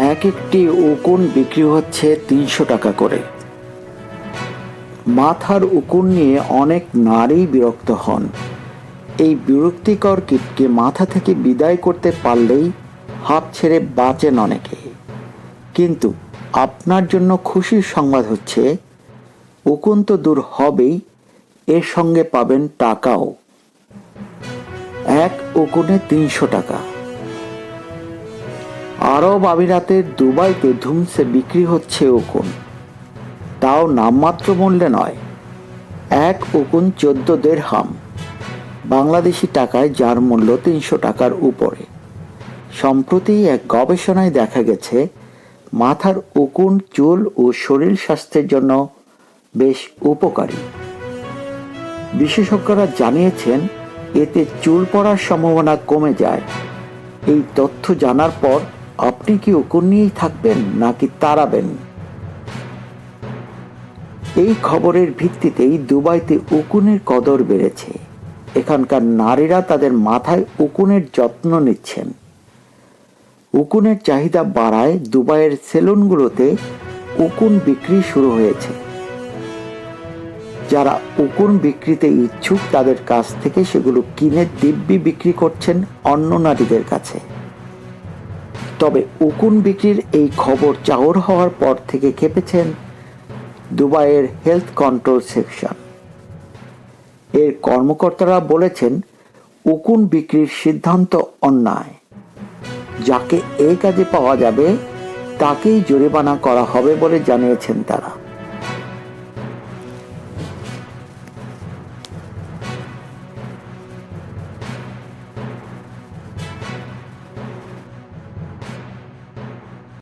এক একটি উকুন বিক্রি হচ্ছে তিনশো টাকা করে। মাথার উকুন নিয়ে অনেক নারী বিরক্ত হন। এই বিরক্তিকর কীটকে মাথা থেকে বিদায় করতে পারলেই হাত ছেড়ে বাঁচেন অনেকে। কিন্তু আপনার জন্য খুশির সংবাদ হচ্ছে, উকুন তো দূর হবেই, এর সঙ্গে পাবেন টাকাও। এক উকুনে তিনশো টাকা। আরব আমিরাতের দুবাইতে ধুমসে বিক্রি হচ্ছে উকুন। তাও নামমাত্র মূল্যে নয়। এক উকুন চোদ্দ দেড়হাম। বাংলাদেশি টাকায় যার মূল্য তিনশো টাকার উপরে। সম্প্রতি এক গবেষণায় দেখা গেছে, মাথার উকুন চুল ও শরীর স্বাস্থ্যের জন্য বেশ উপকারী। বিশেষজ্ঞরা জানিয়েছেন, এতে চুল পড়ার সম্ভাবনা কমে যায়। এই তথ্য জানার পর আপনি কি উকুন নিয়েই থাকবেন নাকি তাড়াবেন? এই খবরের ভিত্তিতেই দুবাইতে উকুনের কদর বেড়েছে। এখানকার নারীরা তাদের মাথায় উকুনের যত্ন নিচ্ছেন। উকুনের চাহিদা বাড়ায় দুবাইয়ের সেলুনগুলোতে উকুন বিক্রি শুরু হয়েছে। যারা উকুন বিক্রিতে ইচ্ছুক তাদের কাছ থেকে সেগুলো কিনে দিব্যি বিক্রি করছেন অন্য নারীদের কাছে। তবে উকুন বিক্রির এই খবর চাউর হওয়ার পর থেকে খেপেছেন দুবাইয়ের হেলথ কন্ট্রোল সেকশন। এর কর্মকর্তারা বলেছেন, উকুন বিক্রির সিদ্ধান্ত অন্যায়। যাকে এই কাজে পাওয়া যাবে, তাকেই জরিমানা করা হবে বলে জানিয়েছেন তারা।